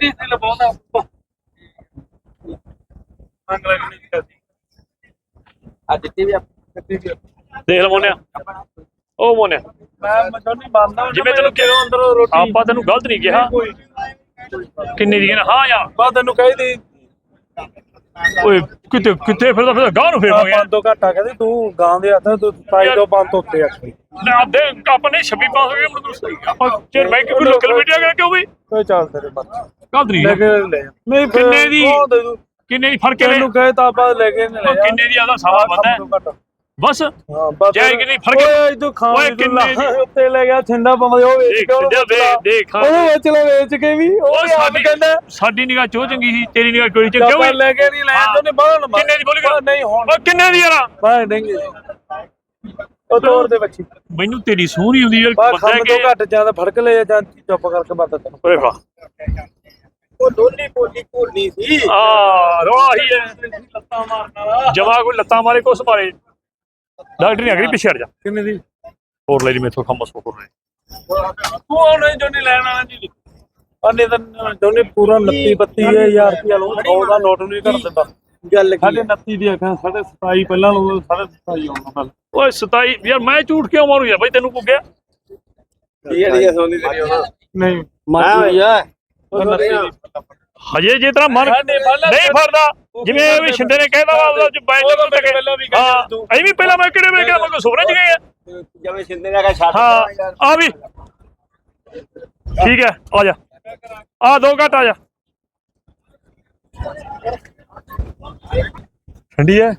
ਕੇ ਇੱਥੇ ਲਵਾਉਂਦਾ ਮੰਗ ਲੱਗਣੀ ਕਰਦੀ। ਅੱਜ ਤੇ ਵੀ ਕਿਤੇ ਵੀ ਦੇਖ ਲੈ ਮੋਨਿਆ। ਉਹ ਮੋਨਿਆ। ਮੈਂ ਮਜੋ ਨਹੀਂ ਬੰਦਾ ਜਿਵੇਂ ਤੈਨੂੰ ਕਿਹਾ ਅੰਦਰੋਂ ਰੋਟੀ। ਆਪਾਂ ਤੈਨੂੰ ਗਲਤ ਨਹੀਂ ਕਿਹਾ। ਕਿੰਨੀ ਦੀ ਕਹਿੰਦਾ ਹਾਂ ਯਾਰ। ਬਾ ਤੈਨੂੰ ਕਹੀ ਦੀ। ਓਏ ਕਿਤੇ ਕਿਤੇ ਫਿਰਦਾ ਫਿਰਦਾ ਗਾਹ ਨੂੰ ਫੇਰਵਾਂਗੇ ਪੰਜ ਤੋਂ ਘਾਟਾ ਕਹਿੰਦੇ ਤੂੰ ਗਾਂ ਦੇ ਹੱਥ ਤੂੰ ਤਾਈ ਤੋਂ ਪੰਜ ਤੋਂ ਉੱਤੇ ਆਖੀ ਨਾ ਦੇ ਆਪਾਂ ਨੇ 26 ਪਾਸ ਹੋ ਗਏ ਮੁੜ ਸਹੀ ਆਪਾਂ ਚੇਰ ਬੈਂਕ ਕੋਈ ਲੋਕਲ ਮੀਡੀਆ ਕਰਕੇ ਕਿਉਂ ਵੀ ਕੋਈ ਚੱਲ ਤੇਰੇ ਬੱਚੇ ਨਹੀਂ ਲੈ ਕੇ ਲੈ ਜਾ। ਨਹੀਂ ਫਿਰ ਕਿੰਨੇ ਦੀ? ਉਹ ਦੇ ਦੂ ਕਿੰਨੇ ਦੀ ਫ਼ਰਕ ਹੈ ਤੈਨੂੰ ਕਹੇ ਤਾਂ ਆਪਾਂ ਲੈ ਕੇ ਨਹੀਂ ਲੈ ਉਹ ਜਾ ਕਿੰਨੇ ਦੀ ਆਦਾ ਸਵਾ ਬੰਦਾ ਹੈ। ਬਸ ਹਾਂ ਬਸ ਜਾਏ ਕਿ ਨਹੀਂ, ਫਰਕ- ਓਏ ਤੂੰ ਖਾਣ ਓਏ ਕਿੰਨੇ ਦੀ? ਉੱਤੇ ਲੈ ਗਿਆ ਛਿੰਦਾ ਪਾਉਂਦੇ ਉਹ ਵੇਚ ਦੇਖ ਕੇ ਉਹਨੂੰ। ਦੇਖ, ਹਾਂ। ਉਹਨੂੰ ਵੇਚ ਲੈ ਵੇਚ ਕੇ ਵੀ ਉਹ ਉਹ ਵੀ ਆਪ ਸਾਡੀ ਕਹਿੰਦਾ ਸਾਡੀ ਨਿਗਾਹ ਚੋ ਚੰਗੀ ਸੀ ਤੇਰੀ ਨਿਗਾਹ ਕੋਈ ਆਪਾਂ ਕਿਉਂ ਲੈ ਕੇ ਨਹੀਂ ਲੈ ਹਾਂ। ਬਾਹਰ ਨਾ ਕਿੰਨੇ ਦੀ ਬੋਲੀ ਕਰ? ਨਹੀਂ ਹੁਣ ਉਹ ਕਿੰਨੇ ਦੀ ਯਾਰ ਬਾਹਰ ਨਹੀਂ ਉਹ ਤੋੜ ਦੇ ਬੱਚੀ ਮੈਨੂੰ ਤੇਰੀ ਸੋਹਣੀ ਹੁੰਦੀ ਯਾਰ ਬਾ ਬੰਦਾ ਖੰਮ ਕਿ ਘੱਟ ਜਾਂਦਾ ਫੜਕ ਲੈ ਜਾਂ ਚੁੱਪ ਕਰਕੇ ਬਾਤ ਤੈਨੂੰ ਓਏ ਵਾਹ ਉਹ ਦੋਨੀ ਬੋਲੀ ਘੋਲਣੀ ਸੀ। ਆ ਰੋਹੀ ਹੈ। ਲੱਤਾਂ ਮਾਰਨ ਵਾਲਾ ਜਮਾ ਕੋਈ ਲੱਤਾਂ ਮਾਰੇ ਕੁਛ ਮਾਰੇ। ਡਾਕਟਰ ਨਹੀਂ ਅਗਰੀ ਪਿੱਛੇ ਹਟ ਜਾ। ਕਿੰਨੇ ਦੀ? ਹੋਰ ਲੈ ਲਈ ਮੇਥੋਂ ਖੰਮਸ ਹੋ ਰਹੇ ਤੂੰ ਉਹਨੇ ਜੋ ਨਹੀਂ ਲੈਣ ਵਾਲਾ ਜੀ। ਅੰਨੇ ਤਾਂ ਦੋਨੇ ਪੂਰਾ 29 32000 ਰੁਪਿਆ ਲਓ 100 ਦਾ ਨੋਟ ਨਹੀਂ ਕਰ ਦਿੰਦਾ। ਗੱਲ ਕੀ ਸਾਡੇ 29 ਦੀ ਆਖਾਂ ਸਾਡੇ 27 ਪਹਿਲਾਂ ਲਓ ਸਾਡੇ 27 ਆਉਣਾ ਪਹਿਲਾਂ। ਓਏ 27 ਯਾਰ ਮੈਂ ਝੂਠ ਕਿਉਂ ਮਾਰੂ ਯਾਰ? ਬਾਈ ਤੈਨੂੰ ਪੁੱਗਿਆ ਜਿਹੜੀ ਸੋਨੀ ਤੇਰੀ ਨਹੀਂ। ਹਾਂ ਭਈਆ ਉਹ 29 ਦੀ ਹਜੇ ਜੇ ਤੇਰਾ ਮਨ ਨਹੀਂ ਫੜਦਾ। ਜਿਵੇਂ ਇਹ ਵੀ ਸ਼ਿੰਦੇ ਨੇ ਕਹਿਦਾ ਵਾ ਉਹਦਾ ਚ ਪਹਿਲਾਂ ਵੀ ਕਹਿੰਦਾ ਹਾਂ ਤੂੰ। ਐਵੇਂ ਪਹਿਲਾਂ ਮੈਂ ਕਿਹੜੇ ਵੇਲੇ ਕਿਹਾ ਮੈਂ ਸੁਪਨੇ ਚ ਗਏ ਆ। ਜਿਵੇਂ ਸਿੰਦੇ ਦਾ ਛੱਡ ਹਾਂ ਆ ਵੀ। ਠੀਕ ਹੈ ਆ ਜਾ। ਆ ਦੋ ਘੱਟ ਆ ਜਾ। ਠੰਡੀ ਹੈ?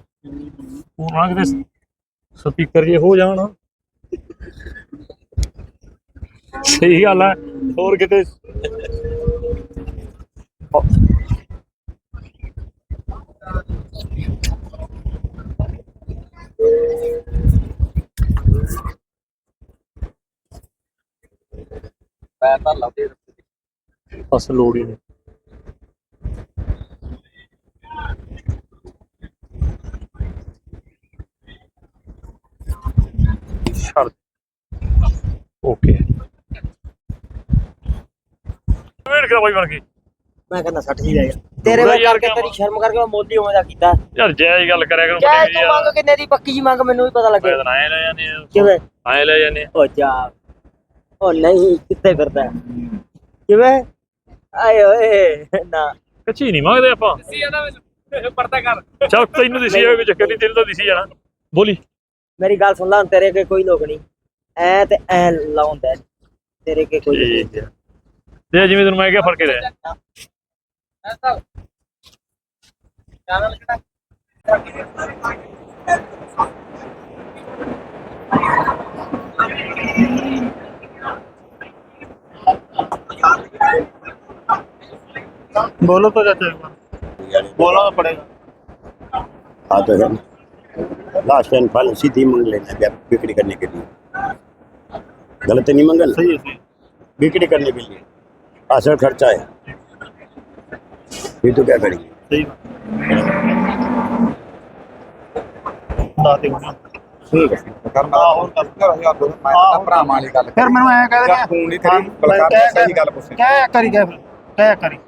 ਉਹ ਨਾ ਕਿਤੇ ਸਪੀਕਰ ਜੇ ਹੋ ਜਾਣ। ਸਹੀ ਗੱਲ ਹੈ ਹੋਰ ਕਿਤੇ ਮੈਂ ਤਾਂ ਲੱਭੇ ਬਸ ਲੋੜ ਹੀ ਨਹੀਂ। ਛੱਡ। ਓਕੇ। ਵੇਟ ਕਰਾ ਬਾਈ ਬਣ ਮੈਂ ਕਹਿੰਦਾ 60 ਹੀ ਜਾਏਗਾ ਤੇਰੇ ਬੁਰਾ ਯਾਰ ਕਿਆ ਤੇਰੀ ਸ਼ਰਮ ਕਰਕੇ ਮੈਂ ਮੋਦੀ ਹੋਵਾਂ ਦਾ ਕੀਤਾ। ਯਾਰ ਜਾਇਜ਼ ਗੱਲ ਕਰਿਆ ਕਰੋ ਚਾਹੇ ਤੂੰ ਮੰਗ ਕਿੰਨੇ ਦੀ ਪੱਕੀ ਜੀ ਮੰਗ ਮੈਨੂੰ ਵੀ ਪਤਾ ਲੱਗੇ। ਐ ਲੈ ਜਾਂਦੇ ਆ ਕਿਵੇਂ? ਐ ਲੈ ਜਾਂਦੇ ਆ ਉਹ ਜਾ। ਉਹ ਨਹੀਂ ਕਿੱਥੇ ਫਿਰਦਾ? ਹੈ? ਕਿਵੇਂ? ਆਏ ਓਏ ਨਾ। ਕੱਚੀ ਨਹੀਂ ਮੰਗਦੇ ਆਪਾਂ। ਸੀ ਇਹਦਾ ਵਿੱਚ ਪਰਦਾ ਕਰ। ਚੱਲ ਤੈਨੂੰ ਦਿਸੀ ਜਾਵੇ ਕੋਈ ਚੱਕਰ ਨਹੀਂ ਤੈਨੂੰ ਤਾਂ ਦਿਸੀ ਜਾਣਾ ਬੋਲੀ। ਮੇਰੀ ਗੱਲ ਸੁਣ ਲੈ ਹੁਣ ਤੇਰੇ ਕੇ ਕੋਈ ਲੋਕ ਨਹੀਂ। ਐ ਤੇ ਐ ਲਾਉਂਦਾ। ਤੇਰੇ ਕੇ ਕੋਈ ਲੋਕ ਠੀਕ ਹੈ ਤੇ ਜਿਵੇਂ ਤੈਨੂੰ ਮੈਂ ਕਿਹਾ ਫ਼ਰਕ ਰਿਹਾ ਐਸਾ बोलो तो बोला तो पड़ेगा। हाँ तो है लास्ट टाइम फाइनल सीधी मंग लेना है बिक्री करने के लिए। गलत नहीं मंगल? सही है सही बिक्री करने के लिए। असल खर्चा है। ये तो क्या करेंगे सही दाते होना ठीक है ਕਰਨਾ ਹੋਰ ਕਰ ਕਰ ਯਾਰ ਦੋ ਮੈਂ ਤਾਂ ਭਰਾਵਾਂ ਵਾਲੀ ਗੱਲ ਫਿਰ ਮੈਨੂੰ ਐ ਕਹਿ ਜਾਂ ਤੂੰ ਨਹੀਂ ਤੇਰੀ ਬਲਕਾਰ ਨੇ ਸਹੀ ਗੱਲ ਪੁੱਛੀ ਕਹਿ ਕਰੀ ਕਹਿ ਫਿਰ ਕਹਿ ਕਰੀ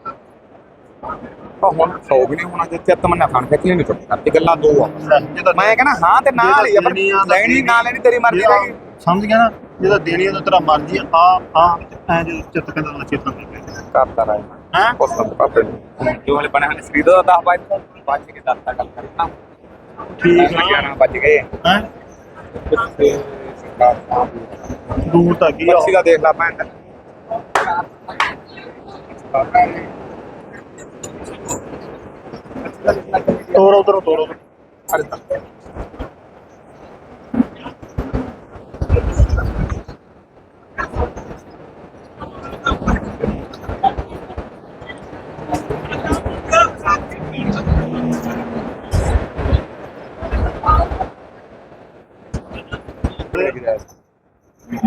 ਪਰ ਹੁਣ ਸੌ ਵੀ ਨਹੀਂ ਹੋਣਾ ਜੇ ਚਿੱਤ ਮੰਨਿਆ ਖਾਣ ਖੇਤੀ ਨਹੀਂ ਚੁੱਪ ਕਰਦੀ ਗੱਲਾਂ ਦੋ ਆ ਮੈਂ ਕਹਿੰਦਾ ਹਾਂ ਤੇ ਨਾ ਵਾਲੀ ਆ ਪਰ ਲੈਣੀ ਨਾ ਲੈਣੀ ਤੇਰੀ ਮਰਜ਼ੀ ਰਹੇਗੀ ਸਮਝ ਗਿਆ ਨਾ ਜਿਹਦਾ ਦੇਣੀ ਉਹ ਤੇਰਾ ਮਰਜ਼ੀ ਆ ਆ ਆ ਐ ਜੇ ਚਿੱਤ ਕਹਿੰਦਾ ਨਾ ਚੇਤਨ ਦੇ ਕਰਦਾ ਰਹੇ ਹਾਂ ਉਸ ਤੋਂ ਪਾਪੇ ਜੋ ਹਲੇ ਬਣੇ ਹਨ ਸਰੀਰ ਦਾ 10 ਬਾਈ ਬਚ ਕੇ ਦੱਸਦਾ ਗੱਲ ਕਰਨਾ ਠੀਕ ਆ 11 ਬਚ ਗਏ ਹੈ ਦੂਰ ਤਾਂ ਕੀ ਆ ਬੱਚੀ ਦਾ ਦੇਖ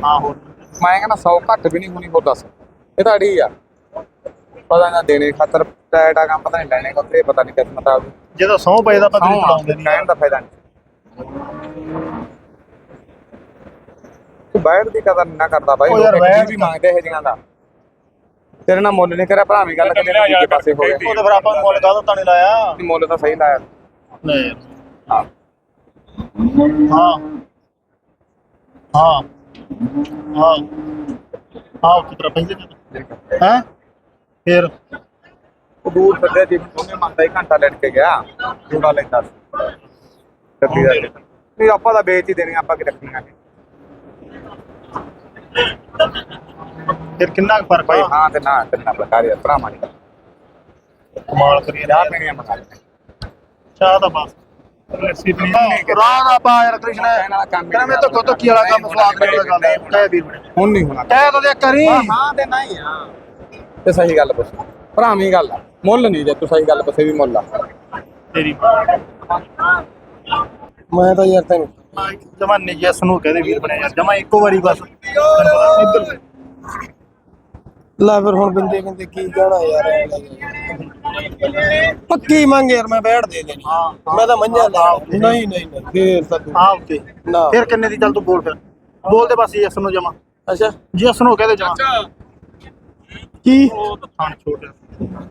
ਹਾਂ। ਹੋਰ ਮੈਂ ਕਹਿੰਦਾ 100 ਘੱਟ ਵੀ ਨਹੀਂ ਹੋਣੀ ਹੋਰ ਦੱਸ। ਇਹ ਤਾਂ ਅੜੀ ਆ। ਪਤਾ ਨਾ ਦੇਣੇ ਖਾਤਰ ਟੈਟਾ ਕੰਮ ਪਤਾ ਨਹੀਂ ਲੈਣੇ ਕੋਤੇ ਪਤਾ ਨਹੀਂ ਕਿਸਮਤ ਆ ਜਿਹਦਾ ਸੌ ਪਏ ਦਾ ਪਤਾ ਨਹੀਂ ਚਲਾਉਂਦੇ ਨਹੀਂ। ਕਹਿਣ ਦਾ ਫਾਇਦਾ ਨਹੀਂ। ਤੂੰ ਬੈਠ ਦੀ ਕਦਰ ਨਾ ਕਰਦਾ ਬਾਈ ਉਹ ਯਾਰ ਲੋਕ ਵੀ ਮੰਗਦੇ ਇਹ ਜੀਆਂ ਦਾ। ਤੇਰੇ ਨਾਲ ਮੁੱਲ ਨਹੀਂ ਕਰਿਆ ਭਰਾ ਵੀ ਗੱਲ ਕਰੇ ਨਾ ਦੂਜੇ ਪਾਸੇ ਹੋ ਗਿਆ ਉਹ ਤਾਂ ਫਿਰ ਆਪਾਂ ਨੂੰ ਮੁੱਲ ਕਾਹਦਾ ਤਾਂ ਨਹੀਂ ਲਾਇਆ? ਮੁੱਲ ਤਾਂ ਸਹੀ ਲਾਇਆ। ਨਹੀਂ। ਹਾਂ। ਹਾਂ। ਹਾਂ। ਹਾਂ। ਹਾਂ ਉੱਥੇ ਤਰ੍ਹਾਂ ਪੈਂਦੇ ਹੈ? ਫਿਰ। ਉਹ ਦੂਰ ਫਿਰਦੇ ਜੀ ਉਹਨੇ ਮੰਨਦਾ ਹੀ ਘੰਟਾ ਲੜ ਕੇ ਗਿਆ ਜੋੜਾ ਲੈਂਦਾ ਸੀ। ਕੱਤੀ ਦਾ। ਨਹੀਂ ਆਪਾਂ ਤਾਂ ਵੇਚ ਹੀ ਦੇਣੀ ਆਪਾਂ ਕਿ ਰੱਖਣੀਆਂ ਨੇ ਫਿਰ ਕਿੰਨਾ ਕੁ ਫ਼ਰਕ ਭਾਈ ਆ ਹਾਂ ਤੇ ਨਾ ਤੇ ਨਾ ਬਕਾਰ ਯਾਰ ਭਰਾ ਮਾਰੀ ਕਮਾਲ ਕਰੀਏ ਚਾਹ ਪੀਣੀ ਆ ਲੈ ਚਾਹ ਤਾਂ ਬਸ। ਰਾਹ ਦਾ ਪਾ ਯਾਰ ਕ੍ਰਿਸ਼ਨ। ਵਾਲਾ ਕੰਮ ਕਹਿੰਦਾ ਮੈਂ ਤਾਂ ਕੋਤੋ ਕੀ ਵਾਲਾ ਕੰਮ ਸਵਾਦ ਕਰਨ ਵਾਲਾ ਗੱਲ ਹੈ। ਕਹਿ ਵੀਰ ਹੁਣ ਨਹੀਂ ਹੋਣਾ। ਕਹਿ ਤਾਂ ਦੇ ਕਰੀ। ਹਾਂ ਤੇ ਨਹੀਂ ਆ। ਤੇ ਸਹੀ ਗੱਲ ਪੁੱਛ। ਭਰਾਵੀਂ ਗੱਲ ਆ। ਮੁੱਲ ਨਹੀਂ ਜੇ ਤੂੰ ਸਹੀ ਗੱਲ ਪੁੱਛੇ ਵੀ ਮੁੱਲ ਆ। ਤੇਰੀ ਮੈਂ। ਤਾਂ ਯਾਰ ਤੈਨੂੰ ਜਮਾ ਨਿਜਸ ਨੂੰ ਕਹਦੇ ਵੀਰ ਬਣੇ ਯਾਰ ਜਮਾ ਇੱਕੋ ਵਾਰੀ ਬਸ। ਇੱਧਰ। ਲੈ ਫਿਰ ਹੁਣ ਬਿੰਦੇ ਬਿੰਦੇ ਕੀ ਕਹਿਣਾ ਯਾਰ। ਪੱਕੀ ਮੰਗ ਯਾਰ ਮੈਂ ਬੈਠ ਦੇ ਦੇਣੀ। ਮੈਂ ਤਾਂ ਮੰਝਾ ਲਾ ਨਹੀਂ। ਨਹੀਂ ਨਹੀਂ ਫੇਰ ਤਾਂ ਤੂੰ ਆ ਉੱਤੇ ਨਾ। ਫਿਰ ਕਿੰਨੇ ਦੀ ਚੱਲ ਤੂੰ ਬੋਲ ਫਿਰ। ਬੋਲ ਦੇ ਬਸ ਯਸ ਨੂੰ ਜਮਾ। ਅੱਛਾ। ਯਸ ਨੂੰ ਕਹਦੇ ਜਮਾ। ਕੀ?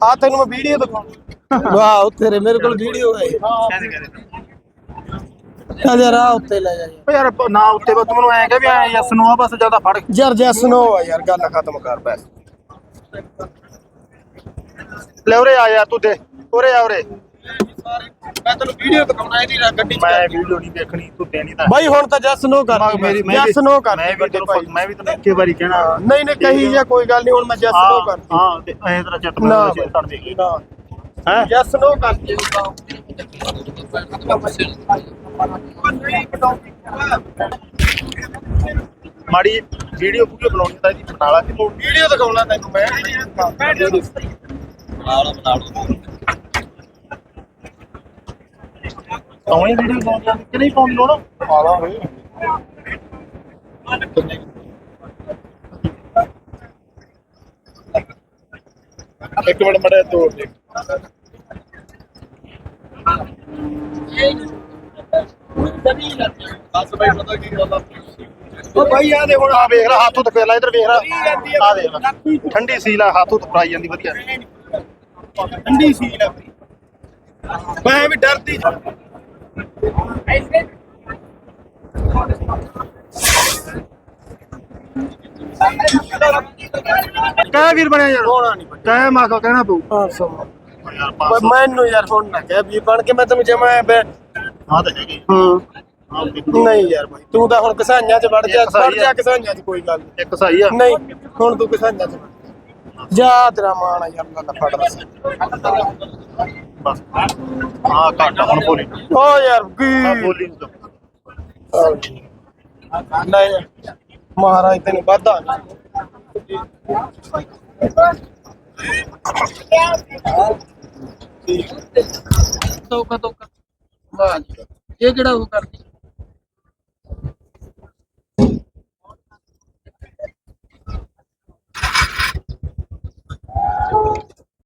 ਆ ਤੈਨੂੰ ਮੈਂ ਵੀਡੀਓ ਦਿਖਾਉਂ। ਵਾਹ ਤੇਰੇ ਮੇਰੇ ਕੋਲ ਵੀਡੀਓ ਹੈ। ਕਹਿੰਦੇ ਕਹਿੰਦੇ ਚੱਲ ਯਾਰ ਆ ਉੱਤੇ ਲੈ ਜਾ ਯਾਰ। ਨਾ ਉੱਤੇ ਬਸ ਤੂੰ ਮੈਨੂੰ ਐਂ ਕਹਿ ਵੀ ਐ ਯਸ ਨੂੰ ਆ ਬਸ ਜ਼ਿਆਦਾ ਫੜ। ਯਾਰ ਜੈਸ ਨੋ ਆ ਯਾਰ ਗੱਲ ਖਤਮ ਕਰ ਬਸ। ਲੈ ਉਰੇ ਆ ਯਾਰ ਤੂੰ ਦੇ ਉਰੇ ਆ ਉਰੇ। ਮੈਂ ਤੈਨੂੰ ਵੀਡੀਓ ਦਿਖਾਉਣਾ ਇਹਦੀ ਗੱਡੀ ਮੈਂ ਵੀਡੀਓ ਨਹੀਂ ਦੇਖਣੀ ਤੂੰ ਦੇਣੀ ਤਾਂ ਬਾਈ ਹੁਣ ਤਾਂ ਜੈਸ ਨੋ ਕਰ। ਮੈਂ- ਮੇਰੀ ਮੈਂ ਜੈਸ ਨੋ ਕਰ। ਮੈਂ ਵੀ ਤੈਨੂੰ ਮੈਂ ਵੀ ਤੈਨੂੰ ਇੱਕੇ ਵਾਰੀ ਕਹਿਣਾ। ਨਹੀਂ ਨਹੀਂ ਕਹੀ ਜਾਂ ਕੋਈ ਗੱਲ ਨਹੀਂ ਹੁਣ ਮੈਂ ਜੈਸ ਨੋ ਕਰ ਹਾਂ ਤੇ ਐ ਤੇਰਾ ਚੱਟ ਮੈਂ ਛੱਡ ਦੇ ਨਾ। ਹੈ? ਜੈਸ ਨੋ ਕਰ ਮਾੜੀ ਵੀਡੀਓ ਵੀਡੀਓ ਬਣਾਉਣੀ ਤਾਂ ਇਹਦੀ ਬਣਾ ਲਾ ਕਿ ਤੂੰ ਵੀਡੀਓ ਦਿਖਾਉਣਾ ਤੈਨੂੰ ਮੈਂ। ਸੋਹਣੀ ਵੀਡੀਓ ਬਣਾਉਣੀ ਕਿ ਨਹੀਂ ਪਾਉਣੀ ਲੋੜ? ਆਲਾ ਹੋਏ ਇੱਕ ਮਿੰਟ ਮੜੇ ਤੋੜ ਦੇ। ਉਹ ਭਾਈ ਆ ਦੇ ਹੁਣ ਆ ਵੇਖ ਲੈ ਹੱਥ ਉੱਤੇ ਫੇਰ ਲੈ ਇਧਰ ਵੇਖ ਲੈ। ਆ ਦੇਖ ਲੈ। ਠੰਡੀ ਸੀਲ ਆ ਹੱਥ ਉੱਤੇ ਫਰਾਈ ਜਾਂਦੀ ਵਧੀਆ। ਠੰਡੀ ਸੀਲ ਆ ਮੈਂ ਵੀ ਡਰਦੀ ਕਹਿ ਵੀਰ ਬਣਿਆ ਯਾਰ। ਹੋਣਾ ਨਹੀਂ ਕਹਿ ਮਾ ਕੋ ਕਹਿਣਾ ਪਊ। 500 ਯਾਰ ਮੈਨੂੰ ਯਾਰ ਹੁਣ ਨਾ ਕਹਿ ਵੀ ਬਣ ਕੇ ਮੈਂ ਤੈਨੂੰ ਜਮਾ ਹਾਂ ਤਾਂ ਹੈਗੀ। ਹੂੰ। ਨਹੀਂ ਯਾਰ ਬਾਈ ਤੂੰ ਤਾਂ ਹੁਣ ਕਿਸਾਨਾਂ 'ਚ ਵੜ ਜਾ ਵੜ ਜਾ ਆ। ਕਿਸਾਨਾਂ 'ਚ ਕੋਈ ਗੱਲ ਨੀ। ਇੱਕ ਸਹੀ ਆ ਨਹੀਂ ਹੁਣ ਤੂੰ ਕਿਸਾਨਾਂ 'ਚ ਵੜ ਜਾ। ਜਾ ਤੇਰਾ ਮਾਣ ਆ ਯਾਰ ਮੈਂ ਤਾਂ ਫੜ ਰਸ ਬਸ ਹਾਂ ਘੱਟ ਆ, ਹੁਣ ਬੋਲੀ ਓ ਯਾਰ ਕੀ ਹਾਂ ਬੋਲੀ ਨੂੰ ਤਾਂ। ਨਹੀਂ ਮਹਾਰਾਜ ਤੈਨੂੰ ਵਾਧਾ ਤੋਕਾ ਤੋਕਾ ਵਾਹ ਜੀ। ਇਹ ਕਿਹੜਾ ਉਹ ਕਰਦੀ